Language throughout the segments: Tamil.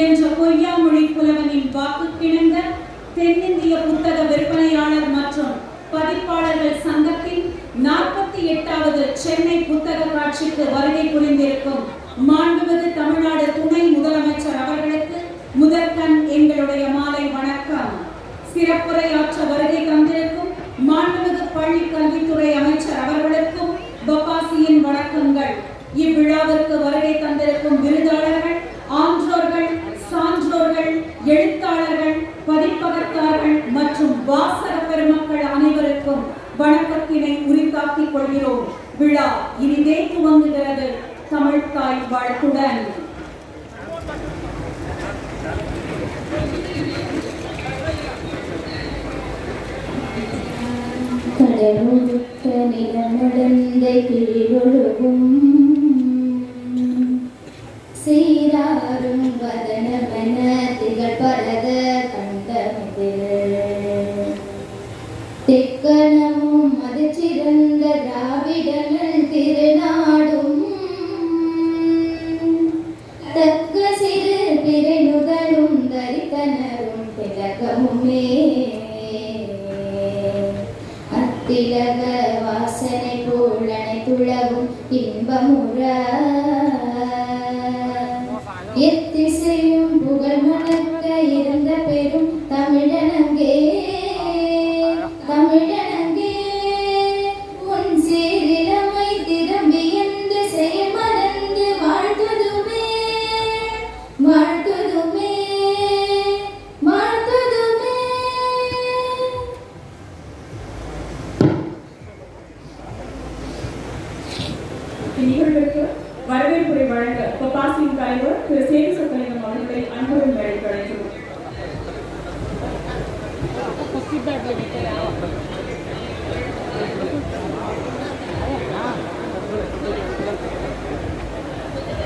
என்ற பொய்யாமொழி புலவனின் வாக்கு கிணங்க தென்னிந்திய புத்தக விற்பனையாளர் மற்றும் பதிப்பாளர்கள் சங்கத்தின் நாற்பத்தி எட்டாவது சென்னை புத்தக காட்சிக்கு வருகை புரிந்திருக்கும் மாண்புமிகு தமிழ்நாடு துணை முதலமைச்சர் அவர்களுக்கு முதற்கண் எங்களுடைய மாலை வணக்கம். சிறப்புரையாற்ற வருகை தந்திருக்கும் மாண்புமிகு பள்ளி கல்வித்துறை அமைச்சர் அவர்களுக்கும் பப்பாசியின் வணக்கங்கள். இவ்விழாவிற்கு வருகை தந்திருக்கும் விருதாளர்கள் ஆன்றோர்கள் பெற்றோர்கள் எழுத்தாளர்கள் பதிப்பகத்தார்கள் மற்றும் வாசக பெருமக்கள் அனைவருக்கும் வணக்கத்தினை உரித்தாக்கிக் கொள்கிறோம். விழா இனிதே துவங்குகிறது. தமிழ் தாய் வாழ்த்துடன். கடலுட்ட நிலநடந்த கீழொழுகும் சீராரும் வதனமென திகழ் பரத கண்டமிதில் தெக்கணமும் அது சிறந்த திராவிடனல் திருநாடும். தக்க சிறு பிறை தரித்தனரும் திலகமுமே. அத்திலக வாசனை போலனை துளவும் இன்பமுற எத்திசையும்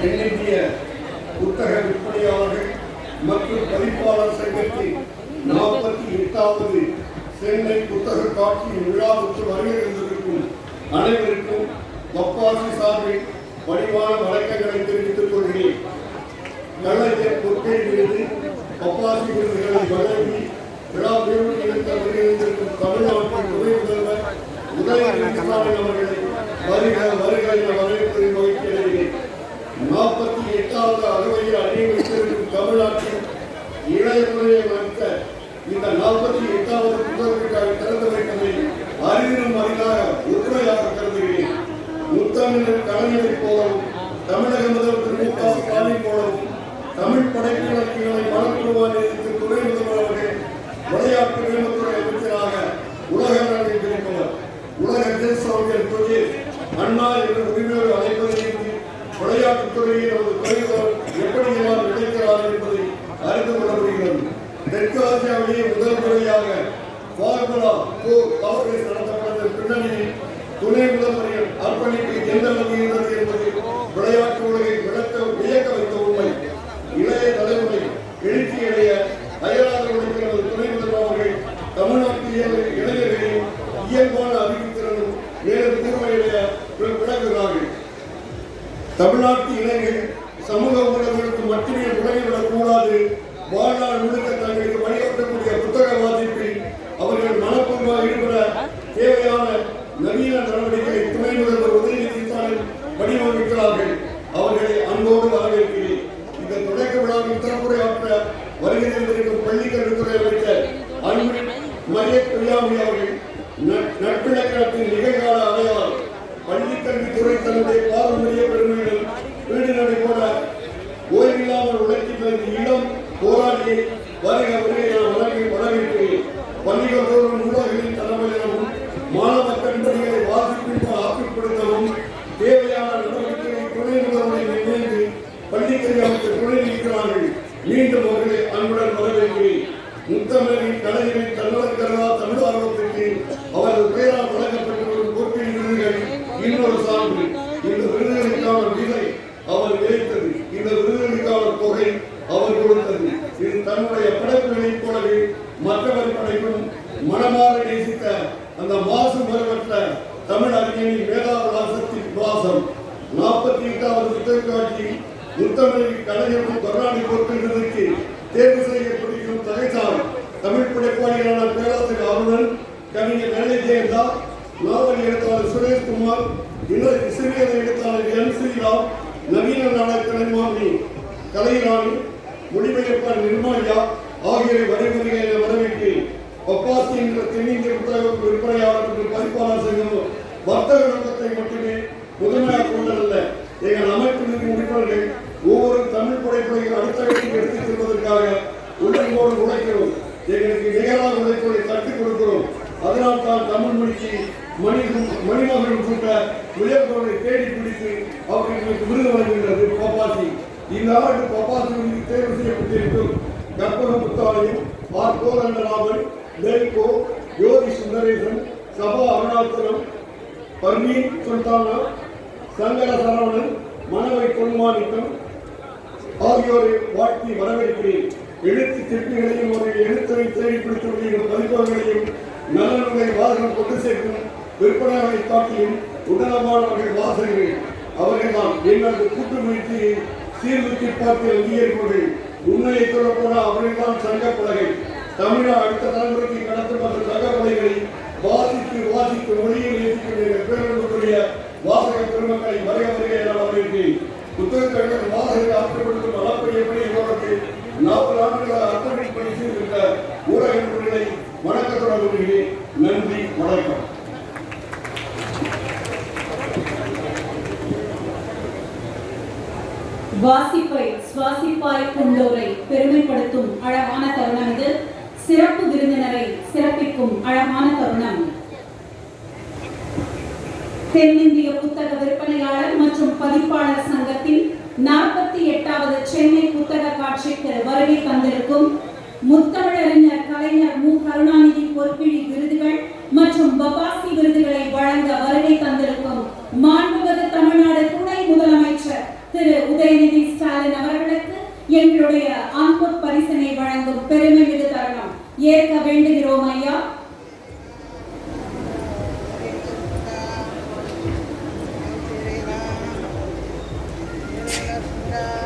தென்னிந்திய புத்தக விற்பனையாளர்கள் மற்றும் பதிப்பாளர் சங்கத்தின் நாற்பத்தி எட்டாவது சென்னை புத்தக காட்சியின் விழாவுக்கு வருகை அனைவருக்கும் பப்பாசி சார்பில் பணிவான வணக்கங்களை தெரிவித்துக் கொள்கிறேன். கலைஞர் பொற்கை விருது பப்பாசி விருதுகளை வழங்கி விழாவில் இருந்த வருகின்றிருக்கும் தமிழ்நாட்டின் துணை முதல்வர் உதயநிதி ஸ்டாலின் அவர்களை வருக வருக என நாற்பத்தி எட்டாவது அறுவையில் அறிவித்திருக்கும் தமிழ்நாட்டின் இளைய முறையை மறுத்த இந்த நாற்பத்தி எட்டாவது புத்தகத்திற்காக திறந்து வைப்பதை அறிவினும் அறிவாக உண்மையாக கருதுகிறேன். முத்தமிழர் கலைஞரை போலவும் தமிழக முதல்வர் மு க ஸ்டாலின் போலவும் தமிழ் படைப்பிலக்கியங்களை வளர்க்குவார் வருக வருகை நான் தேர்வு செய்யப்படுகிறோம் தகைசார் தமிழ் படைப்பாளிகளான பேராசிரியர் அருணன் கவிஞர் நெல்லை ஜெயந்தா நாவல் எழுத்தாளர் சுரேஷ்குமார் இணை- சிறியத எழுத்தாளர் என் ஸ்ரீராம் நவீன நாடக கலைமாமி கலைராணி மொழிபெயர்ப்பாளர் நிர்மலியா ஆகியோரை வரைமுறைகளை வரவேற்று பப்பாசி என்ற தென்னிந்திய புத்தக விற்பனையாளர் மற்றும் பதிப்பாளர் சங்கம் வர்த்தக நோக்கத்தை மட்டுமே முதன்மையாக கொண்டதல்ல. எங்கள் அமைப்பின் உறுப்பினர்கள் ஒவ்வொரு தமிழ் படைப்புகளையும் அடுத்த இடத்துக்கு எடுத்துச் செல்வதற்காக உள்ளன்போடு உழைக்கிறோம். எங்களுக்கு நிகராக உழைப்பதை தட்டிக் கொடுக்கிறோம். அதனால் தான் தமிழ் மொழிக்கு மணி மணிமகன் கூட்ட உயர்ந்தவரை தேடி பிடித்து அவர்களுக்கு விருது வழங்குகின்றது பப்பாசி இந்த ஆண்டு பப்பாசி விருதுக்கு தேர்வு செய்யப்பட்டிருக்கும் கற்பக புத்தாலயம் ஆர் கோதண்டராமன் லேகோ ஜோதி சுந்தரேசன் சபா அருணாச்சலம் பர்வீன் சுல்தானா சங்கர சரவணன் மனவை பொன்மாணிக்கம் ஆகியோரை வாழ்த்தி வரவேற்கிறேன். எழுத்து திருப்பிகளையும் ஒரு எழுத்தரை தேடி பிடித்து வெளியிடும் பதிப்பகங்களையும் நலனுடைய வாசகம் கொண்டு சேர்க்கும் விற்பனைகளை காட்டியும் உடனமானவர்கள் வாசகர்கள் அவர்கள்தான். எங்களது கூட்டு முயற்சியை சீர்திருத்தி பார்த்து அங்கீகரிப்பவர்கள் உண்மையை தொடர்போன அவர்கள் தான் சங்க பலகை தமிழா அடுத்த தலைமுறைக்கு கடத்தும் அந்த சங்க தகவல்களை வாசித்து வாசித்து மொழியில் ஏற்றுக்கொண்டிருக்கிற பேரன்புக்குரிய வாசக பெருமக்களை வருக வருக என வரவேற்கிறேன். புத்தகத்தை அழகான தருணம். தென்னிந்திய புத்தக விற்பனையாளர் மற்றும் பதிப்பாளர் சங்கத்தின் நாற்பத்தி எட்டாவது சென்னை புத்தக காட்சிக்கு வருகை தந்திருக்கும் முத்தமிழறிஞர் கலைஞர் மு. கருணாநிதி பொற்கிழி விருதுகள் மற்றும் பபாசி விருதுகளை வழங்க வருகை தந்திருக்கும் மாண்புமிகு தமிழ்நாடு துணை முதலமைச்சர் திரு. உதயநிதி ஸ்டாலின் அவர்களுக்கு எங்களுடைய அன்பு பரிசனை வழங்கும் பெருமை மிகு தருணம். ஏற்க வேண்டுகிறோம் ஐயா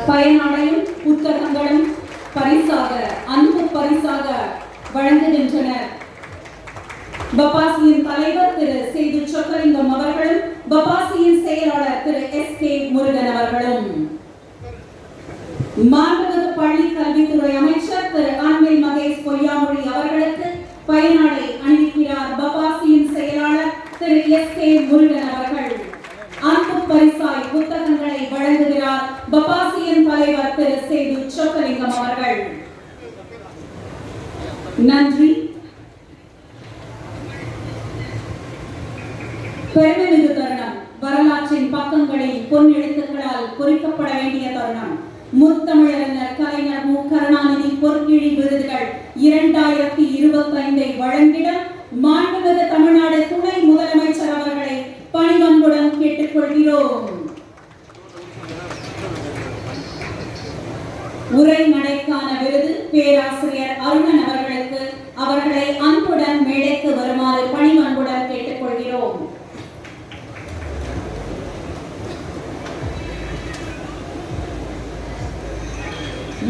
பயனடையும் புத்தகங்களும் பரிசாக அன்பு பரிசாக வழங்குகின்றனர் பபாசியின் தலைவர் திரு சேது சொக்கலிங்கம் அவர்களும் பபாசியின் செயலாளர் திரு எஸ் கே முருகன் அவர்களும் மாண்புமிகு பள்ளி கல்வித்துறை அமைச்சர் திரு அன்பில் மகேஷ் பொய்யாமொழி அவர்களுக்கு பயனாடை அணிவிக்கிறார் பபாசியின் செயலாளர் திரு எஸ் கே முருகன் அவர்கள் அன்பு பரிசாய் புத்தகங்களை வழங்குகிறார் பபாசியின் தலைவர் திரு சேது சொக்கலிங்கம் அவர்கள். நன்றி. பெருமைமிகு தருணம். வரலாற்றின் பக்கங்களில் பொன் எழுத்துக்களால் குறிக்கப்பட வேண்டிய தருணம். முத்தமிழறிஞர் கலைஞர் மு. கருணாநிதி பொற்கிழி விருதுகள் இரண்டாயிரத்தி இருபத்தி ஐந்தை வழங்கிட மாண்புமிகு தமிழ்நாடு துணை முதலமைச்சர் அவர்களை பணிவன்புடன் கேட்டுக்கொள்கிறோம். உரைநடைக்கான விருது பேராசிரியர் அருணன் அவர்களுக்கு அவர்களை அன்புடன் மேடைக்கு வருமாறு பணிவன்புடன் கேட்டுக்கொள்கிறோம்.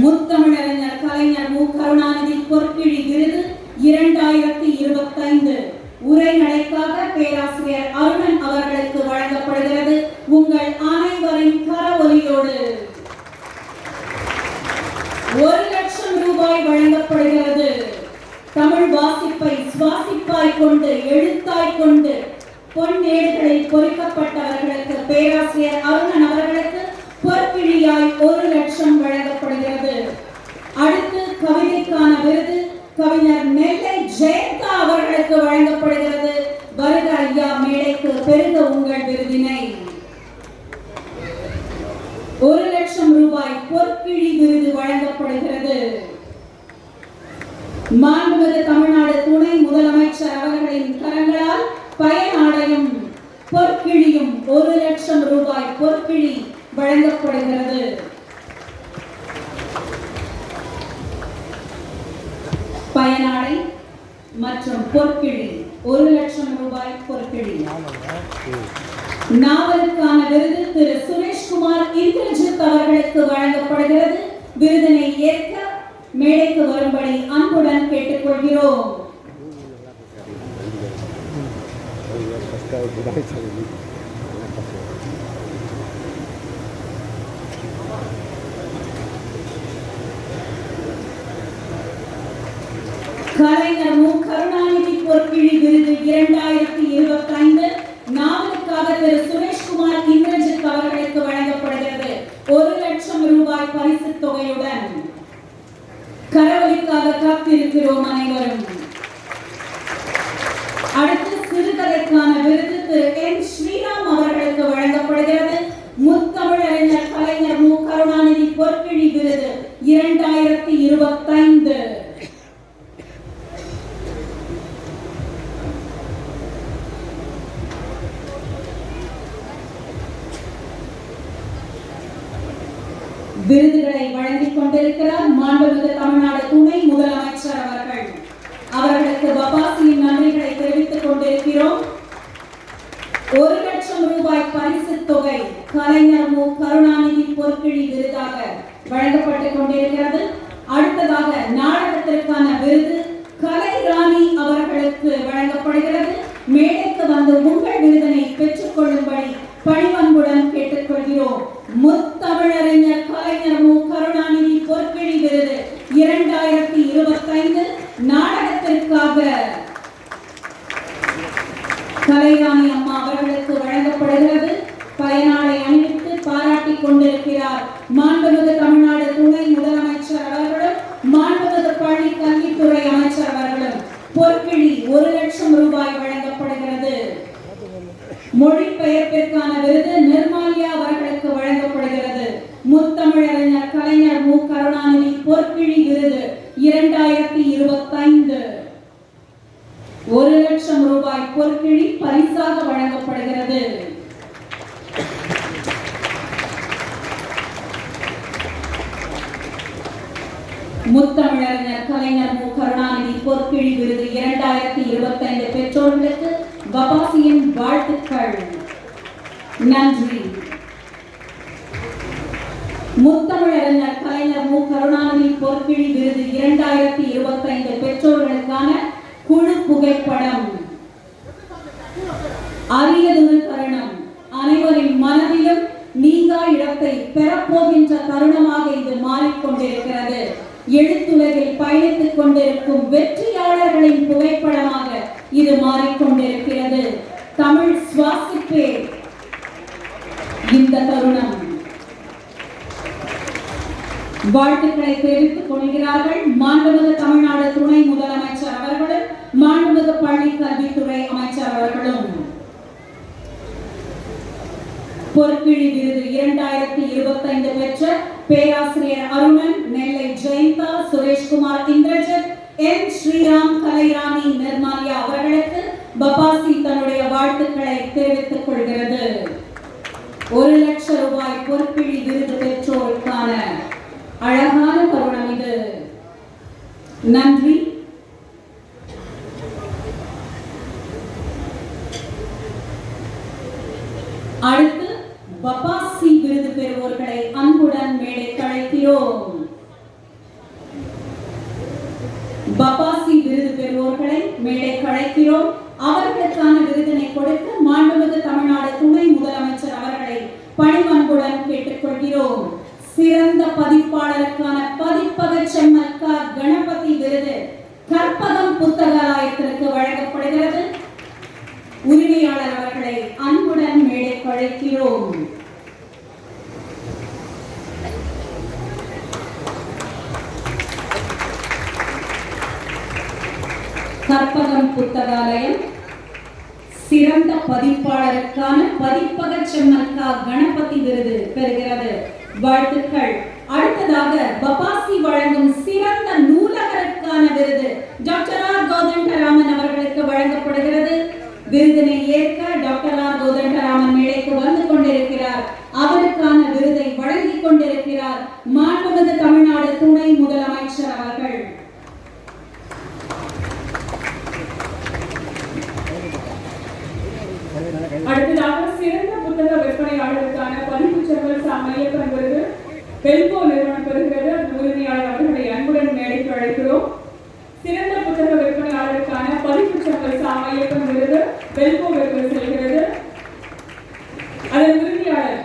முத்தமிழறிஞர் கலைஞர் மு. கருணாநிதி பொற்கிழி விருது இரண்டாயிரத்தி இருபத்தைந்து. உரைநடைக்காக பேராசிரியர் அருணன் அவர்களுக்கு வழங்கப்படுகிறது. உங்கள் அனைவரின் கரவொலியோடு ஒரு லட்சம் ரூபாய் வழங்கப்படுகிறது தமிழ் வாசிப்பை சுவாசிப்பாய் கொண்டு எழுத்தாய் கொண்டு பொன்னேடுகளில் பொறிக்கப்பட்டவர்களுக்கு பேராசிரியர் அருணன் அவர்களுக்கு பொறுப்பிழியாய் ஒரு லட்சம் வழங்கப்படுகிறது. அடுத்து கவிதைக்கான விருது கவிஞர் நெல்லை ஜெயந்தா அவர்களுக்கு வழங்கப்படுகிறது. வருக ஐயா மேடைக்கு பெருக உங்கள் விருதினை. ஒரு லட்சம் ரூபாய் பொற்கிழி விருது வழங்கப்படுகிறது. மாண்புமிகு தமிழ்நாடு துணை முதலமைச்சர் அவர்களின் கரங்களால் பயனாடையும் பொற்கிழியும் ஒரு லட்சம் ரூபாய் பொற்கிழி வழங்கப்படுகிறது. பயனாடை மற்றும் பொற்கிழி ஒரு லட்சம் ரூபாய் பொற்கிழி. நாவலுக்கான விருது திரு சுரேஷ்குமார் இந்திரஜித் அவர்களுக்கு வழங்கப்படுகிறது. விருதினை ஏற்க மேடைக்கு வரும்படி அன்புடன் கேட்டுக்கொள்கிறோம். கலைஞர் மு. கருணாநிதி பொற்கிழி விருது இரண்டாயிரத்தி இருபத்தி ஐந்து நாவலுக்காக திரு. சுரேஷ்குமார் இந்திரஜித் அவர்களுக்கு வழங்கப்படுகிறது. ஒரு லட்சம் ரூபாய் பரிசு தொகையுடன். கரவொலிக்காக காத்திருக்கிறோம் அனைவரும் அடுத்து சிறுகதைக்கான விருது திரு என் ஸ்ரீராம் அவர்களுக்கு வழங்கப்படுகிறது? முத்தமிழறிஞர் கலைஞர் மு. கருணாநிதி பொற்கிழி விருது இரண்டாயிரத்தி இருபத்தைந்து. விருதுகளை வழங்கிக் கொண்டிருக்கிறார் மாண்புமிகு தமிழ்நாடு துணை முதலமைச்சர் அவர்கள். அவர்களுக்கு பபா நன்றிகளை தெரிவித்துக் கொண்டிருக்கிறோம் ஒரு லட்சம் ரூபாய் பரிசு தொகை கலைஞர் மு கருணாநிதி பொற்கிழி விருதாக வழங்கப்பட்டுக் கொண்டிருக்கிறது அடுத்ததாக நாடகத்திற்கான விருது கலைராணி அவர்களுக்கு வழங்கப்படுகிறது. மேடைக்கு வந்து உங்கள் விருதனை பெற்றுக் கொள்ளும்படி பணிவன்புடன் கேட்டுக்கொள்கிறோம். முத்தமிழறிஞர் கலைஞர் மு. கருணாநிதி பொற்கிழி விருது இரண்டாயிரத்தி இருபத்தைந்து நாடகத்திற்காக கலைராணி அம்மா அவர்களுக்கு வழங்கப்படுகிறது. பயனாளை அணிவித்து பாராட்டிக் கொண்டிருக்கிறார். மாண்புமிகு தமிழ்நாடு துணை முதலமைச்சர் அவர்களும் மாண்புமிகு பள்ளி கல்வித்துறை அமைச்சர் அவர்களும் பொற்கிழி ஒரு லட்சம் ரூபாய் வழங்கப்படுகிறது. மொழிபெயர்ப்பிற்கான விருது நிர்மாலியா அவர்களுக்கு வழங்கப்படுகிறது. முத்தமிழறிஞர் கலைஞர் மு. கருணாநிதி பொற்கிழி விருது இரண்டாயிரத்தி இருபத்தைந்து. ஒரு லட்சம் ரூபாய் பொற்கிழி பரிசாக வழங்கப்படுகிறது. முத்தமிழறிஞர் கலைஞர் மு. கருணாநிதி பொற்கிழி விருது இரண்டாயிரத்தி இருபத்தைந்து பெற்றோர்களுக்கு பபாசியின் வாழ்த்துக்கள். நன்றி. முத்தமிழறிஞர் கலைஞர் மு. கருணாநிதி பொற்கிழி விருது இரண்டாயிரத்தி இருபத்தைந்து பெற்றோர்களுக்கான குழு புகைப்படம். அரியதொரு தருணம். அனைவரின் மனதிலும் நீங்கா இடத்தை பெறப்போகின்ற தருணமாக இது மாறிக்கொண்டிருக்கிறது. எழுத்துலகில் பயணித்துக் கொண்டிருக்கும் வெற்றியாளர்களின் புகைப்படமாக இது மாறிக்கொண்டிருக்கிறது. தமிழ் சுவாசிப்பே. இந்த தருணம். வாழ்த்துக்களை தெரிவித்துக் கொள்கிறார்கள் மாண்புமிகு தமிழ்நாடு துணை முதலமைச்சர் அவர்களும் மாண்புமிகு பள்ளி கல்வித்துறை அமைச்சர் அவர்களும். பொற்கிழி விருது இரண்டாயிரத்தி இருபத்தைந்து பெற்ற பேராசிரியர் அருணன் நெல்லை ஜெயந்தா சுரேஷ்குமார் இந்திரஜித் என் ஸ்ரீராம் கலைராணி நிர்மாலியா அவர்களுக்கு பபாசி தன்னுடைய வாழ்த்துக்களை தெரிவித்துக் கொள்கிறது. ஒரு லட்சம் ரூபாய் பொற்கிழி விருது பெற்றோருக்கான அழகான தருணம் இது. நன்றி அடுத்து பபாசி விருது பெறுவோர்களை அன்புடன் மேடை அழைக்கிறோம் பபாசி விருது பெறுவோர்களை மேடை அழைக்கிறோம் அவர்களுக்கான விருதினை கொடுக்க மாண்புமிகு தமிழ்நாடு துணை முதலமைச்சர் அவர்களை பணிவன்புடன் கேட்டுக்கொள்கிறோம் சிறந்த பதிப்பாளருக்கான பதிப்பக செம்மல் க கணபதி விருது கற்பகம் புத்தகாலயத்திற்கு வழங்கப்படுகிறது உரிமையாளர் அவர்களை அன்புடன் மேடை அழைக்கிறோம் கற்பகம் புத்தகாலயம் சிறந்த பதிப்பாளருக்கான மல்கா கணபதி விருது பெறுகிறது. வாழ்த்துக்கள். அடுத்ததாக பபாசி வழங்கும் சிறந்த நூலகருக்கான விருது டாக்டர் ஆர் கோதண்டராமன் அவர்களுக்கு வழங்கப்படுகிறது. விருதினை ஏற்க டாக்டர் ஆர் கோதண்டராமன் மேடைக்கு வந்து கொண்டிருக்கிறார். அவருக்கான விருதை வழங்கிக் கொண்டிருக்கிறார் மாண்புமிகு தமிழ்நாடு துணை முதலமைச்சர் அவர்கள். அடுத்ததாக சிறந்த புத்தக விற்பனையாளருக்கான பதிப்பு செல்வல் சமையப்பன் விருது பெல்கோ நிறுவனம் பெறுகிறது. உரிமையாளர் அவர்களை அன்புடன் மேடைக்கு அழைக்கிறோம். சிறந்த புத்தக விற்பனையாளருக்கான பதிப்பு சங்கல் சமையப்பன் விருது பெல்கோ விருது செல்கிறது அதன் உரிமையாளர்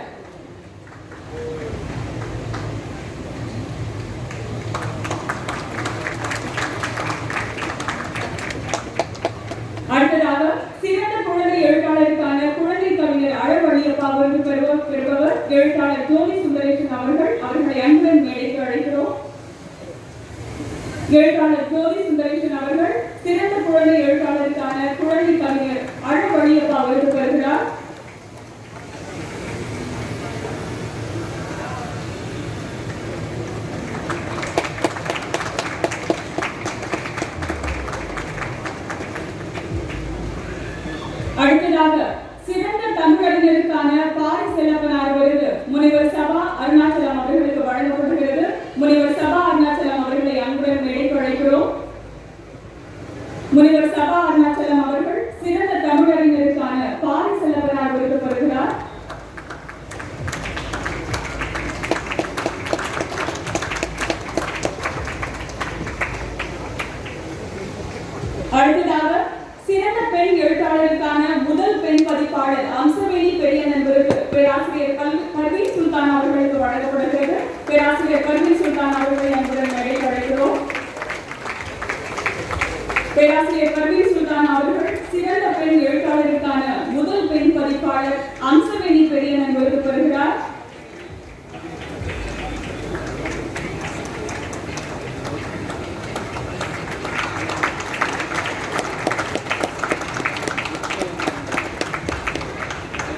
அடுத்ததாக சிறந்த குழந்தை எழுத்தாளருக்கான குழந்தை கவிஞர் அழவழியப்பா விருது பெறுவர் பெறுபவர் எழுத்தாளர் ஜோதி சுந்தரேசன் அவர்கள் அவர்களை அன்புடன் மேடைக்கு அழைக்கிறோம் எழுத்தாளர் ஜோதி சுந்தரேசன் அவர்கள் சிறந்த குழந்தை எழுத்தாளருக்கான குழந்தை கவிஞர் அழவழியப்பா விருது பெறுகிறார் அடுத்ததாக சிறந்த தமிழறிஞருக்கான பாரி செல்லப்பனார் விருது முனைவர் சபா அருணாச்சலம் அவர்களுக்கு வழங்கப்படுகிறது முனைவர் சபா அருணாச்சலம் அவர்களை அன்புடன் இணைத்துழைக்கிறோம் முனைவர் சபா அருணாச்சலம் அவர்கள் சிறந்த தமிழறிஞருக்கான பாரி செல்லப்பனார் விருது பெறுகிறார் அடுத்ததாக சிறந்த பெண் எழுத்தாளருக்கான பாடல் பெண் பதிப்பாளர் அம்சவேணி பெரியண்ணன் விருது. பேராசிரியர் கல்வி பர்வீன் சுல்தான் அவர்களுக்கு வழங்கப்படுகிறது. பேராசிரியர் பர்வீன் சுல்தான் அவர்களை அன்புடன் நடைபெறுகிறோம் அழைக்கிறோம் பேராசிரியர் பர்வீன் சுல்தான் அவர்கள் சிறந்த பெண் எழுத்தாளருக்கான முதல் பெண் பதிப்பாளர் அம்சவேணி பெரியண்ணன் விருது பெறுகிறார்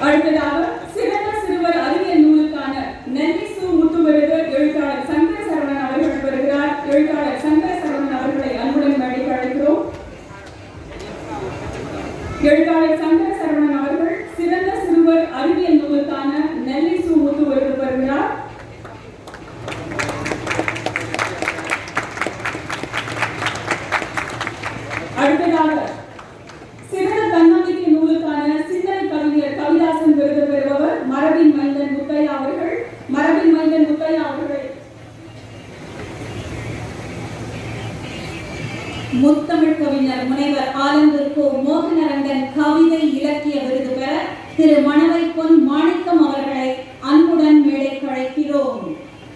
அடுத்ததாக சிறந்த சிறுவர் அறிவியல் நூலுக்கான நெல்லை சு முத்து விருது எழுத்தாளர் சங்கர சரவணன் அவர்கள் பெறுகிறார் எழுத்தாளர் சங்கர சரவணன் அவர்களை அன்புடன் மேடைக்கு அழைக்கிறோம் எழுத்தாளர் சங்கர சரவணன் அவர்கள் சிறந்த சிறுவர் அறிவியல் நூலுக்கான நெல்லை சு முத்து விருது பெறுகிறார் அடுத்ததாக சிறந்த தன்னம்பிக்கை நூலுக்கான சிந்தனை கவிஞர் கவிதாசன் விருது பெறுபவர் மரபின் மைந்தன் முத்தையா அவர்கள் மரபின் மைந்தன் முத்தையா அவர்கள் முத்தமிழ் கவிஞர் முனைவர் ஆலந்தூர் கோ மோகனரங்கன் கவிதை இலக்கிய விருது பெற திரு மணவை பொன் மாணிக்கம் அவர்களை அன்புடன் மேடைக்கு அழைக்கிறோம்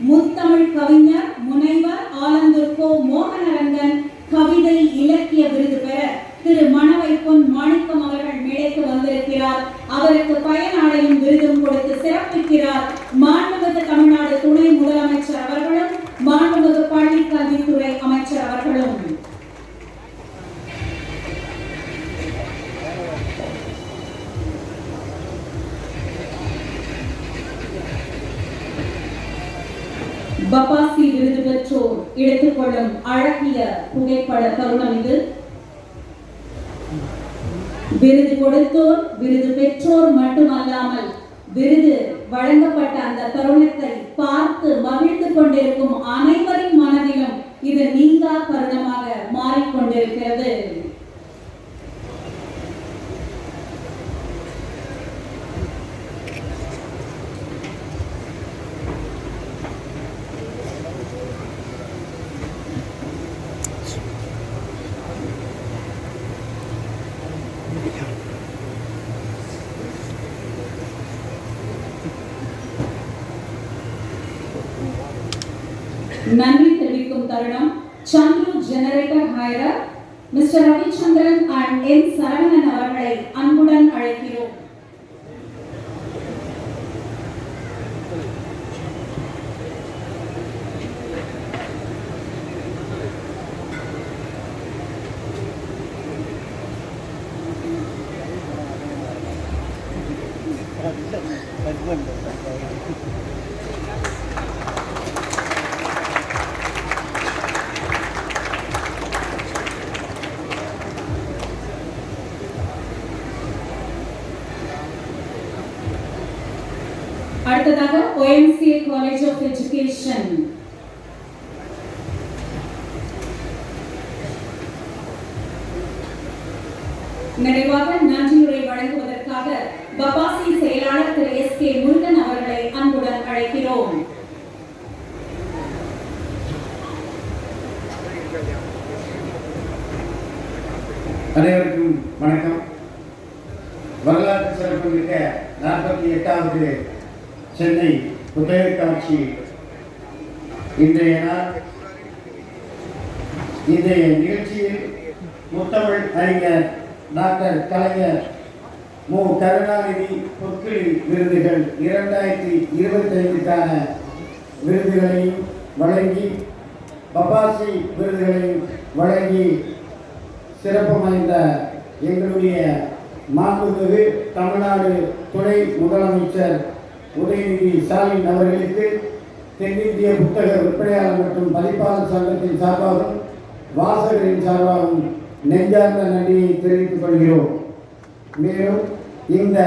முத்தமிழ் கவிஞர் முனைவர் ஆலந்தூர் கோ மோகனரங்கன் கவிதை இலக்கிய விருது பெற திரு மணவை பொன் மாணிக்கம் அவர்கள் மேடைக்கு வந்திருக்கிறார் அவருக்கு பயனாடையும் விருதும் கொடுத்து சிறப்பிக்கிறார் மாண்புமிகு தமிழ்நாடு துணை முதலமைச்சர் அவர்களும் மாண்புமிகு பள்ளி கல்வித்துறை அமைச்சர் அவர்களும் பபாசி விருது பெற்றோர் எடுத்துக்கொள்ளும் அழகிய புகைப்பட தருணம் இது. விருது கொடுத்தோர் விருது பெற்றோர் மட்டுமல்லாமல் விருது வழங்கப்பட்ட அந்த தருணத்தை பார்த்து மகிழ்ந்து கொண்டிருக்கும் அனைவரின் மனதிலும் இது நீங்கா தருணமாக மாறிக்கொண்டிருக்கிறது. நன்றி தெரிவிக்கும் தருணம். Chandru generator hirer Mr Ravichandran and N Saravanan அவர்களை அன்பு அடுத்ததாக OMCA காலேஜ் ஆஃப் எஜுகேஷன் புத்தக காட்சி இன்றைய நாள் இன்றைய நிகழ்ச்சியில் முத்தமிழ் அறிஞர் டாக்டர் கலைஞர் மு. கருணாநிதி பொற்கிளி விருதுகள் இரண்டாயிரத்தி இருபத்தைந்துக்கான விருதுகளையும் வழங்கி பபாசி விருதுகளையும் வழங்கி சிறப்பு வாய்ந்த எங்களுடைய மாண்புமிகு தமிழ்நாடு துணை முதலமைச்சர் உதயநிதி ஸ்டாலின் அவர்களுக்கு தென்னிந்திய புத்தக விற்பனையாளர் மற்றும் பதிப்பாளர் சங்கத்தின் சார்பாகவும் வாசகரின் சார்பாகவும் நெஞ்சார்ந்த நன்றியை தெரிவித்துக் கொள்கிறோம். மேலும் இந்த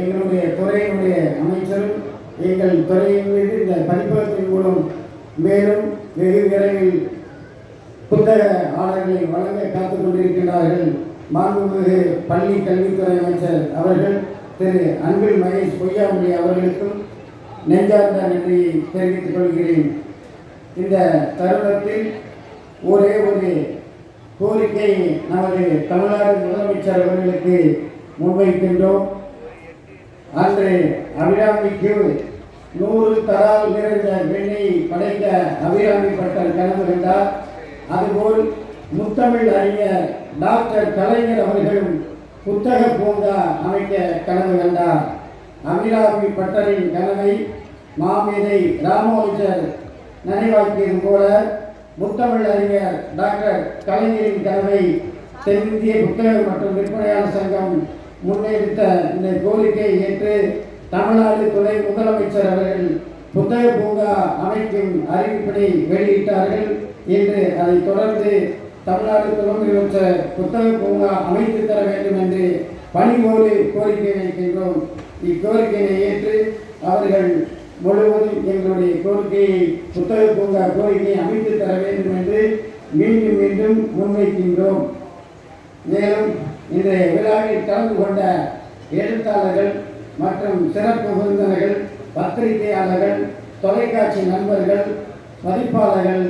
எங்களுடைய துறையினுடைய அமைச்சரும் எங்கள் துறையின் மீது இந்த பதிப்பகத்தின் மூலம் மேலும் வெகு விரைவில் புத்தக ஆர்டர்களை வழங்க காத்துக் கொண்டிருக்கிறார்கள் மாண்புமிகு பள்ளி கல்வித்துறை அமைச்சர் அவர்கள் திரு அன்பில் மகேஷ் பொய்யாமொழி அவர்களுக்கும் நெஞ்சார்ந்த நன்றியை தெரிவித்துக் கொள்கிறேன். இந்த தருணத்தில் ஒரே ஒரு கோரிக்கை நமது தமிழ்நாடு முதலமைச்சர் அவர்களுக்கு முன்வைக்கின்றோம். அன்று அபிராமிக்கு நூறு தரால் நிறைந்த வெண்ணை படைக்க அபிராமி பட்டர் கனவு அதுபோல் முத்தமிழ் அறிஞர் டாக்டர் கலைஞர் அவர்களும் புத்தக பூங்கா அமைக்க கனவு கண்டார். அபிராமி பட்டரின் கனவை மாமேதை ராமானுஜர் நினைவாக்கியது போல முத்தமிழ் அறிஞர் டாக்டர் கலைஞரின் கனவை தென்னிந்திய புத்தக மற்றும் விற்பனையாளர் சங்கம் முன்னெடுத்த இந்த கோரிக்கையை ஏற்று தமிழ்நாடு துணை முதலமைச்சர் அவர்கள் புத்தக பூங்கா அமைக்கும் அறிவிப்பினை வெளியிட்டார்கள் என்று அதைத் தொடர்ந்து தமிழ்நாடு துணை புத்தக பூங்கா அமைத்து தர வேண்டும் என்று பணிபோடு கோரிக்கை வைக்கின்றோம். இக்கோரிக்கையை ஏற்று அவர்கள் முழுவதும் எங்களுடைய கோரிக்கையை புத்தக பூங்கா கோரிக்கையை அமைத்து தர வேண்டும் என்று மீண்டும் மீண்டும் முன்வைக்கின்றோம். மேலும் இன்றைய விழாவில் கலந்து கொண்ட எழுத்தாளர்கள் மற்றும் சிறப்பு விருந்தினர்கள் பத்திரிகையாளர்கள் தொலைக்காட்சி நண்பர்கள் பதிப்பாளர்கள்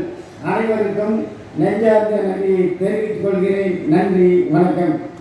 அனைவருக்கும் நெஞ்சார்ந்த நன்றியை தெரிவித்துக் கொள்கிறேன். நன்றி வணக்கம்.